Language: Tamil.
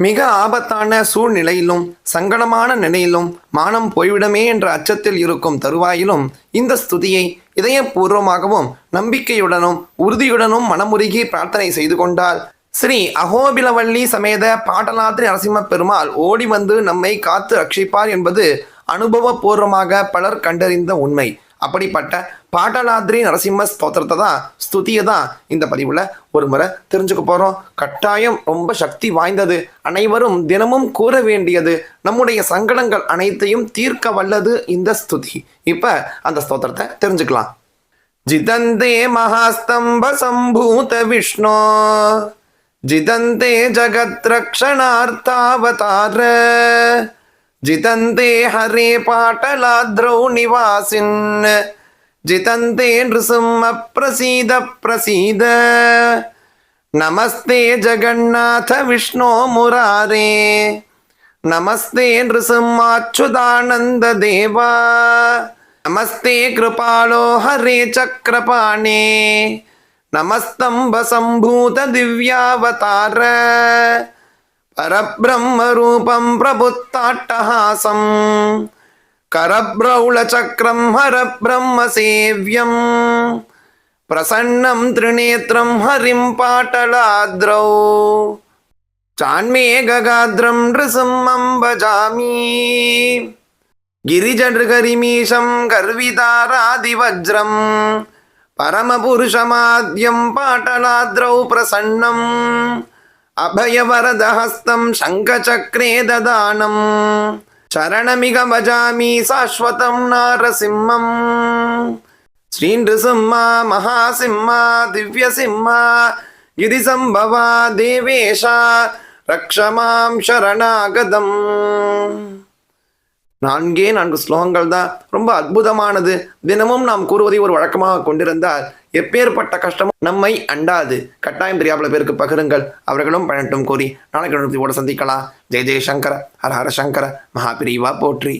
மிக ஆபத்தான சூழ்நிலையிலும் சங்கடமான நிலையிலும் மானம் போய்விடமே என்ற அச்சத்தில் இருக்கும் தருவாயிலும் இந்த ஸ்துதியை இதயபூர்வமாகவும் நம்பிக்கையுடனும் உறுதியுடனும் மனமுருகி பிரார்த்தனை செய்து கொண்டால் ஸ்ரீ அகோபிலவள்ளி சமேத பாட்டலாத்திரி நரசிம்ம பெருமாள் ஓடி வந்து நம்மை காத்து ரட்சிப்பார் என்பது அனுபவபூர்வமாக பலர் கண்டறிந்த உண்மை. அப்படிப்பட்ட பாட்டலாத்ரி நரசிம்ம ஸ்தோத்திரத்தை தான் ஸ்துதியை தான் இந்த பதிவில் ஒரு முறை தெரிஞ்சுக்க போகிறோம் கட்டாயம் ரொம்ப சக்தி வாய்ந்தது. அனைவரும் தினமும் கூற வேண்டியது நம்முடைய சங்கடங்கள் அனைத்தையும் தீர்க்க வல்லது இந்த ஸ்துதி. இப்போ அந்த ஸ்தோத்திரத்தை தெரிஞ்சுக்கலாம். ஜிதந்தே மகாஸ்தம்ப சம்பூத விஷ்ணோ ஜிதந்தே జితంతే హరే పాటలాద్రౌ నివాసిన్ జితంతే నృసింహ ప్రసీద ప్రసీద నమస్తే జగన్నాథ విష్ణో మురారే నమస్తే నృసింహాచ్యుతానంద దేవా నమస్తే కృపాలో హరే చక్రపాణే నమస్తంభ సంభూత దివ్యావతార परब्रह्मरूपं प्रबुत्ताट्टहासं करब्रौलचक्रं हरब्रह्मसेव्यं प्रसन्नं त्रिनेत्रं हरिं पाटलाद्रौ। चान्मेघगाद्रं नृसिंहं भजामि। गिरिजनृगरिमीशं गर्वितारादिवज्रम् परमपुरुषमाद्यं पाटलाद्रौ प्रसन्नम् అభయవరద అభయవరదహస్తం శంఖచక్రే దదానం చరణమిగ భజామి శాశ్వతం నారసింహం శ్రీ నృసింహ మహాసింహ దివ్య సింహ ఇది సంభవ దేవేశ రక్షమాం శరణాగతం நான்கே நான்கு ஸ்லோகங்கள் தான் ரொம்ப அற்புதமானது. தினமும் நாம் கூறுவதை ஒரு வழக்கமாக கொண்டிருந்தால் எப்பேற்பட்ட கஷ்டமும் நம்மை அண்டாது. கட்டாயம் தெரியாமல் பேருக்கு பகிருங்கள். அவர்களும் பயனட்டும் கூறி நாளைக்கு சந்திக்கலாம். ஜெய ஜெயசங்கர ஹர ஹர சங்கர மகாபிரிவா போற்றி.